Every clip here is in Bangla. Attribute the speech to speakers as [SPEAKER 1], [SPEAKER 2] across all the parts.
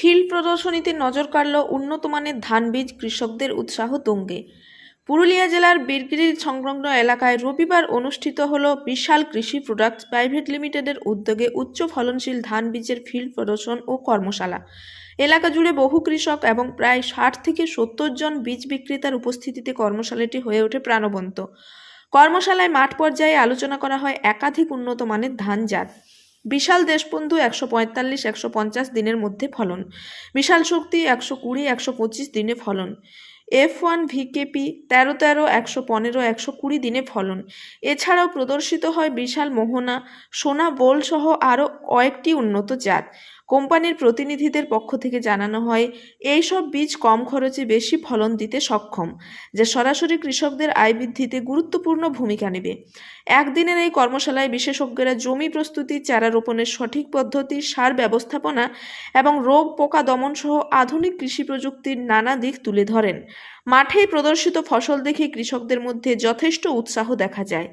[SPEAKER 1] ফিল্ড প্রদর্শনীতে নজর কাড়ল উন্নত মানের ধান বীজ কৃষকদের উৎসাহ তুঙ্গে। পুরুলিয়া জেলার বীরগিরির সংলগ্ন এলাকায় রবিবার অনুষ্ঠিত হল বিশাল কৃষি প্রোডাক্টস প্রাইভেট লিমিটেডের উদ্যোগে উচ্চ ফলনশীল ধান বীজের ফিল্ড প্রদর্শন ও কর্মশালা। এলাকা জুড়ে বহু কৃষক এবং প্রায় ষাট থেকে সত্তর জন বীজ বিক্রেতার উপস্থিতিতে কর্মশালাটি হয়ে ওঠে প্রাণবন্ত। কর্মশালায় মাঠ পর্যায়ে আলোচনা করা হয় একাধিক উন্নত মানের ধান জাত বিশাল দেশবন্ধু একশো পঁয়তাল্লিশ, একশো পঞ্চাশ দিনের মধ্যে ফলন। বিশাল শক্তি একশো কুড়ি, একশো পঁচিশ দিনে ফলন। এফ ওয়ান ভিকেপি তেরো তেরো, একশো পনেরো, একশো কুড়ি দিনে ফলন। এছাড়াও প্রদর্শিত হয় বিশাল মোহনা, সোনা বোল সহ আরও কয়েকটি উন্নত জাত। কোম্পানির প্রতিনিধিদের পক্ষ থেকে জানানো হয় এই সব বীজ কম খরচে বেশি ফলন দিতে সক্ষম, যা সরাসরি কৃষকদের আয় বৃদ্ধিতে গুরুত্বপূর্ণ ভূমিকা নেবে। একদিনের এই কর্মশালায় বিশেষজ্ঞরা জমি প্রস্তুতি, চারা রোপণের সঠিক পদ্ধতি, সার ব্যবস্থাপনা এবং রোগ পোকা দমন সহ আধুনিক কৃষি প্রযুক্তির নানা দিক তুলে ধরেন। মাঠে প্রদর্শিত ফসল দেখে কৃষকদের মধ্যে যথেষ্ট উৎসাহ দেখা যায়।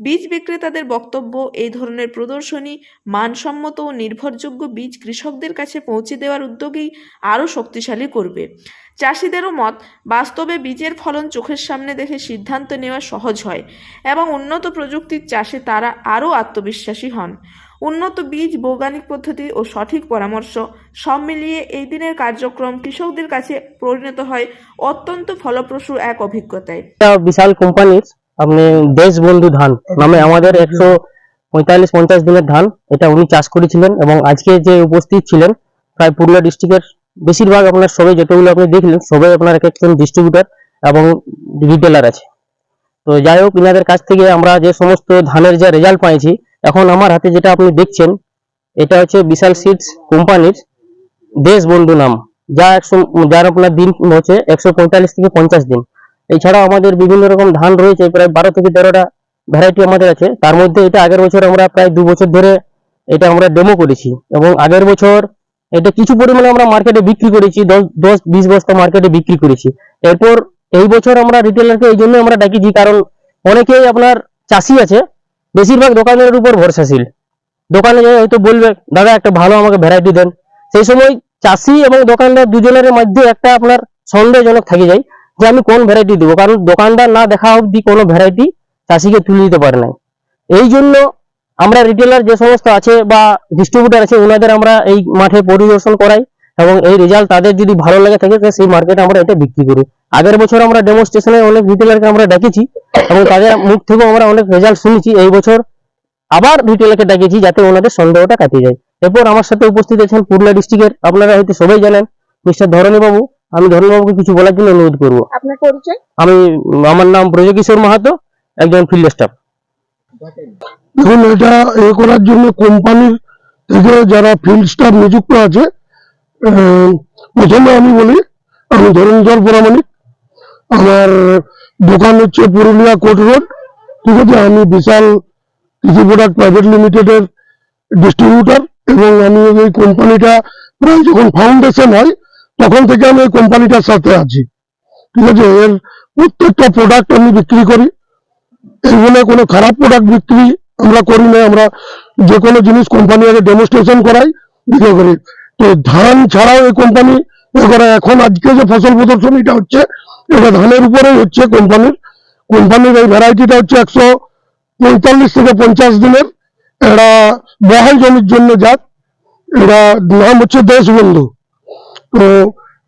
[SPEAKER 1] বীজ বিক্রেতাদের বক্তব্য, এই ধরনের প্রদর্শনী মানসম্মত ও নির্ভরযোগ্য বীজ কৃষকদের কাছে পৌঁছে দেওয়ার উদ্যোগেই আরও শক্তিশালী করবে। চাষিদেরও মত, বাস্তবে বীজের ফলন চোখের সামনে দেখে সিদ্ধান্ত নেওয়া সহজ হয় এবং উন্নত প্রযুক্তির চাষে তারা আরও আত্মবিশ্বাসী হন। উন্নত বীজ, বৈজ্ঞানিক পদ্ধতি ও সঠিক পরামর্শ সব মিলিয়ে এই দিনের কার্যক্রম কৃষকদের কাছে পরিণত হয় অত্যন্ত ফলপ্রসূ এক অভিজ্ঞতায়।
[SPEAKER 2] বিশাল কোম্পানির আপনি দেশ বন্ধু ধান, নামে আমাদের একশো পঁয়তাল্লিশ, পঞ্চাশ দিনের ধান, এটা উনি চাষ করেছিলেন এবং আজকে যে উপস্থিত ছিলেন, প্রায় পুরুলিয়া ডিস্ট্রিক্টের বেশিরভাগ আপনার সবাই যতগুলো আপনি দেখলেন সবাই আপনার এক একজন ডিস্ট্রিবিউটার এবং রিটেলার আছে। তো যাই হোক, ইনাদের কাছ থেকে আমরা যে সমস্ত ধানের যে রেজাল্ট পাইছি, এখন আমার হাতে যেটা আপনি দেখছেন, এটা হচ্ছে বিশাল সিডস কোম্পানির দেশ বন্ধু নাম, যা একশো, যার আপনার দিন হচ্ছে একশো পঁয়তাল্লিশ থেকে পঞ্চাশ দিন। এছাড়াও আমাদের বিভিন্ন রকম ধান রয়েছে, প্রায় বারো থেকে তেরোটা ভ্যারাইটি আমাদের আছে। তার মধ্যে এটা আগের বছর আমরা প্রায় দু বছর ধরে এটা আমরা ডেমো করেছি এবং আগের বছর এটা কিছু পরিমাণে আমরা মার্কেটে বিক্রি করেছি, দশ দশ, বিশ বস্তা মার্কেটে বিক্রি করেছি। এরপর এই বছর আমরা রিটেলারকে এই জন্য আমরা ডাকিছি কারণ অনেকেই আপনার চাষি আছে, বেশিরভাগ দোকানের উপর ভরসাশীল। দোকানে হয়তো বলবে, দাদা, একটা ভালো আমাকে ভ্যারাইটি দেন। সেই সময় চাষি এবং দোকানদার দুজনের মধ্যে একটা আপনার সন্দেহজনক থেকে যায়। যে আমি কোন ভ্যারাইটি দেবো? কারণ দোকানদার না দেখা অবধি কোনো ভ্যারাইটি চাষিকে তুলে দিতে পারে না এই জন্য আমরা রিটেলার যে সমস্ত আছে বা ডিস্ট্রিবিউটার আছে ওনাদের আমরা এই মাঠে পরিদর্শন করাই এবং এই রেজাল্ট তাদের যদি ভালো লাগে থাকে, তো সেই মার্কেটে আমরা এটা বিক্রি করি। আগের বছর আমরা ডেমোস্ট্রেশনে অনেক রিটেলারকে আমরা ডেকেছি এবং তাদের মুখ থেকেও আমরা অনেক রেজাল্ট শুনেছি। এই বছর আবার রিটেলারকে ডাকিয়েছি যাতে ওনাদের সন্দেহটা কাটিয়ে যায়। এরপর আমার সাথে উপস্থিত আছেন পুরুলিয়া ডিস্ট্রিক্টের আপনারা হয়তো সবাই জানেন, মিস্টার ধরণী বাবু আমি ধরণী বাবুকে কিছু বলার জন্য অনুরোধ করব।
[SPEAKER 3] আপনার পরিচয়?
[SPEAKER 2] আমি আমার নাম ব্রজকিশোর মাহাতো একজন ফিল্ড স্টাফ
[SPEAKER 4] দেখুন এটা এ করার জন্য কোম্পানির থেকে যারা ফিল্ড স্টাফ নিযুক্ত আছে আহ, প্রথমে আমি বলি আমি ধরণীধর পরামানিক আমার দোকান হচ্ছে পুরুলিয়া কোর্ট রোড ঠিক আছে আমি বিশাল কৃষি প্রোডাক্ট প্রাইভেট লিমিটেডের ডিস্ট্রিবিউটর এবং আমি এই কোম্পানিটা প্রায় যখন ফাউন্ডেশন হয় তখন থেকে আমি এই কোম্পানিটার সাথে আছি। ঠিক আছে? এর প্রত্যেকটা প্রোডাক্ট আমি বিক্রি করি। এগুলো কোনো খারাপ প্রোডাক্ট বিক্রি আমরা করি না। আমরা যে কোনো জিনিস কোম্পানি আগে ডেমনস্ট্রেশন করাই, বিক্রি করি। তো ধান ছাড়াও এই কোম্পানি এখন আজকে যে ফসল প্রদর্শনীটা হচ্ছে, এটা ধানের উপরেই হচ্ছে কোম্পানির কোম্পানির এই ভ্যারাইটিটা হচ্ছে একশো পঁয়তাল্লিশ থেকে পঞ্চাশ দিনের। এটা বহাল জমির জন্য জাত। এটা নাম হচ্ছে দেশবন্ধু। তো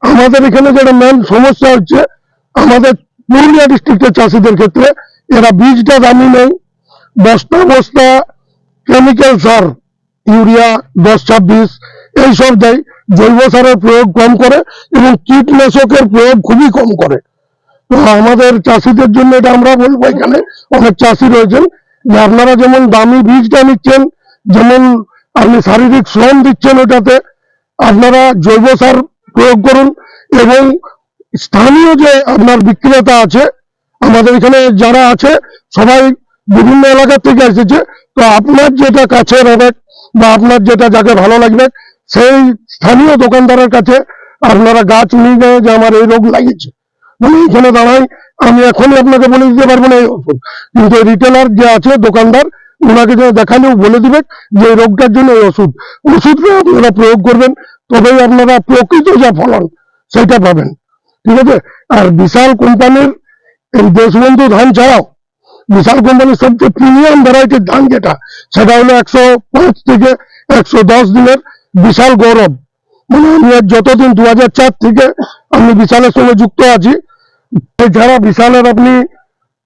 [SPEAKER 4] আমাদের এখানে যেটা মেন সমস্যা হচ্ছে, আমাদের পুরুলিয়া ডিস্ট্রিক্টের চাষিদের ক্ষেত্রে এরা বীজটা দামি নেই। বস্তা বস্তা কেমিক্যাল সার, ইউরিয়া, দশ ছাব্বিশ, এইসব দেয়। জৈব সারের প্রয়োগ কম করে এবং কীটনাশকের প্রয়োগ খুবই কম করে। তো আমাদের চাষিদের জন্য এটা আমরা বলব এখানে, অনেক চাষি রয়েছেন। যে আপনারা যেমন দামি বীজটা নিচ্ছেন, যেমন আপনি শারীরিক শ্রম দিচ্ছেন ওটাতে, আপনারা জৈব সার প্রয়োগ করুন এবং স্থানীয় যে আপনার বিক্রেতা আছে, আমাদের এখানে যারা আছে, সবাই বিভিন্ন এলাকা থেকে এসেছে। তো আপনার যেটা কাছের হবে বা আপনার যেটা যাকে ভালো লাগবে, সেই স্থানীয় দোকানদারের কাছে আপনারা গাছ নিয়ে যাবে যে আমার এই রোগ লাগিয়েছে। মানে এখানে দাঁড়াই আমি এখনই আপনাকে বলে দিতে পারব না এই ওষুধ কিন্তু রিটেলার যে আছে, দোকানদার ওনাকে যেন দেখালেও বলে দিবে যে এই রোগটার জন্য এই ওষুধ। ওষুধটা আপনারা প্রয়োগ করবেন, তবেই আপনারা প্রকৃত যা ফলন সেটা পাবেন। ঠিক আছে? আর বিশাল কোম্পানির এই দেশবন্ধু ধান ছাড়াও বিশাল কোম্পানির সবচেয়ে প্রিমিয়াম ভ্যারাইটির ধান যেটা, সেটা হলো একশো পাঁচ থেকে একশো দশ দিনের বিশাল গৌরব। মানে আমি যতদিন দু হাজার চার থেকে আমি বিশালের সঙ্গে যুক্ত আছি, এছাড়া বিশালের আপনি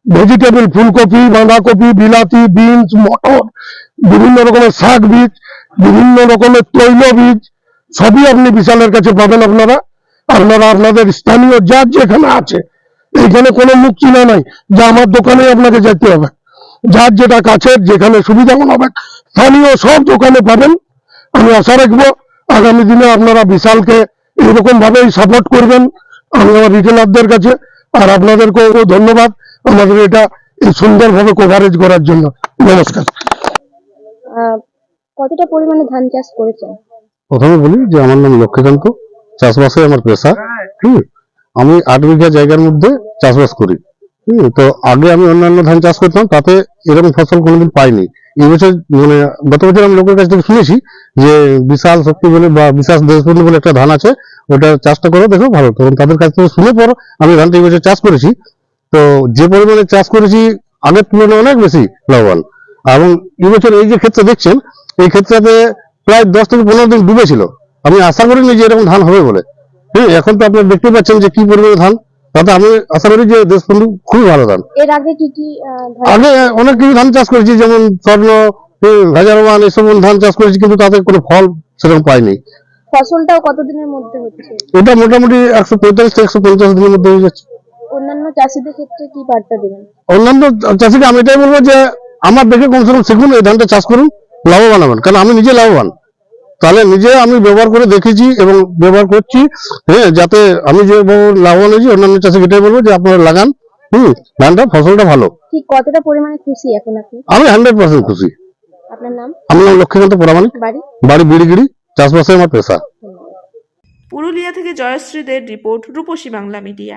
[SPEAKER 4] ভেজিটেবল ফুলকপি, বাঁধাকপি, বিলাতি, বিনস, মটর, বিভিন্ন রকমের শাক বীজ, বিভিন্ন রকমের তৈল বীজ, সবই আপনি বিশালের কাছে পাবেন আপনারা। আপনারা আপনাদের স্থানীয় যার যেখানে আছে, এইখানে কোনো মুখ চিনা নাই, যে আমার দোকানে আপনাকে যেতে হবে। যার যেটা কাছের, যেখানে সুবিধা মনে হবে, স্থানীয় সব দোকানে পাবেন। আমি আশা রাখব, আগামী দিনে আপনারা বিশালকে এরকম ভাবেই সাপোর্ট করবেন, আমি আমার রিটেলারদের কাছে, আর আপনাদেরকেও ধন্যবাদ। আমাদের এটা এই সুন্দরভাবে কভারেজ করার জন্য। নমস্কার।
[SPEAKER 3] কতটা পরিমাণে ধান চাষ করেছেন?
[SPEAKER 5] প্রথমে বলি যে আমার নাম লক্ষ্মীকান্ত চাষবাসে আমার পেশা। হুম আমি আট বিঘা জায়গার মধ্যে চাষবাস করি। হুম তো আগে আমি অন্যান্য ধান চাষ করতাম তাতে এরকম ফসল কোনোদিন পাইনি। এই বছর মানে গত বছর আমি লোকের কাছ থেকে শুনেছি যে বিশাল শক্তি বলে বা বিশাল দেশবন্ধু বলে একটা ধান আছে ওটা চাষটা করো দেখো ভালো। তখন তাদের কাছ থেকে শুনে পর আমি ধানটা এই বছর চাষ করেছি। তো যে পরিমাণে চাষ করেছি আগের তুলনায় অনেক বেশি লাভবান। এবং এই বছর এই যে ক্ষেত্রে দেখছেন এই ক্ষেত্রে প্রায় দশ থেকে পনেরো দিন ডুবেছিল। আমি আশা করিনি যে এরকম ধান হবে বলে। হ্যাঁ এখন তো আপনারা দেখতে পাচ্ছেন যে কি পরিমাণে ধান তাতে আমি আশা করি যে দেশবন্ধু খুবই ভালো ধান।
[SPEAKER 3] এর আগে কি কি
[SPEAKER 5] আগে অনেক কিছু ধান চাষ করেছি যেমন স্বর্ণ হাজারবান এসব ধান চাষ করেছি কিন্তু তাতে কোনো ফল সেরকম পাইনি।
[SPEAKER 3] ফসলটাও কতদিনের মধ্যে হচ্ছে?
[SPEAKER 5] এটা মোটামুটি একশো পঁয়তাল্লিশ থেকে একশো পঞ্চাশ দিনের মধ্যে হয়ে যাচ্ছে।
[SPEAKER 3] অন্যান্য চাষিদের ক্ষেত্রে কি বার্তা দেবেন?
[SPEAKER 5] অন্যান্য চাষিকে আমি এটাই বলব যে আমার দেখে কমসে কম শিখুন এই ধানটা চাষ করুন লাভবান হবেন। কারণ আমি নিজে লাভবান। তাহলে নিজে আমি ব্যবহার করে দেখেছি এবং ব্যবহার করছি হ্যাঁ যাতে আমি যে লাভবান হয়েছি অন্যান্য চাষিকে এটাই বলব যে আপনারা লাগান হুম ধানটা ফসলটা ভালো।
[SPEAKER 3] ঠিক কতটা পরিমাণে খুশি এখন আপনি?
[SPEAKER 5] আমি হান্ড্রেড পার্সেন্ট খুশি।
[SPEAKER 3] আপনার নাম?
[SPEAKER 5] আমার নাম লক্ষ্মীকান্ত
[SPEAKER 3] বাড়ি?
[SPEAKER 5] বাড়ি বিড়িগিরি চাষবাসে আমার পেশা।
[SPEAKER 1] পুরুলিয়া থেকে জয়শ্রীদের রিপোর্ট রূপসী বাংলা মিডিয়া।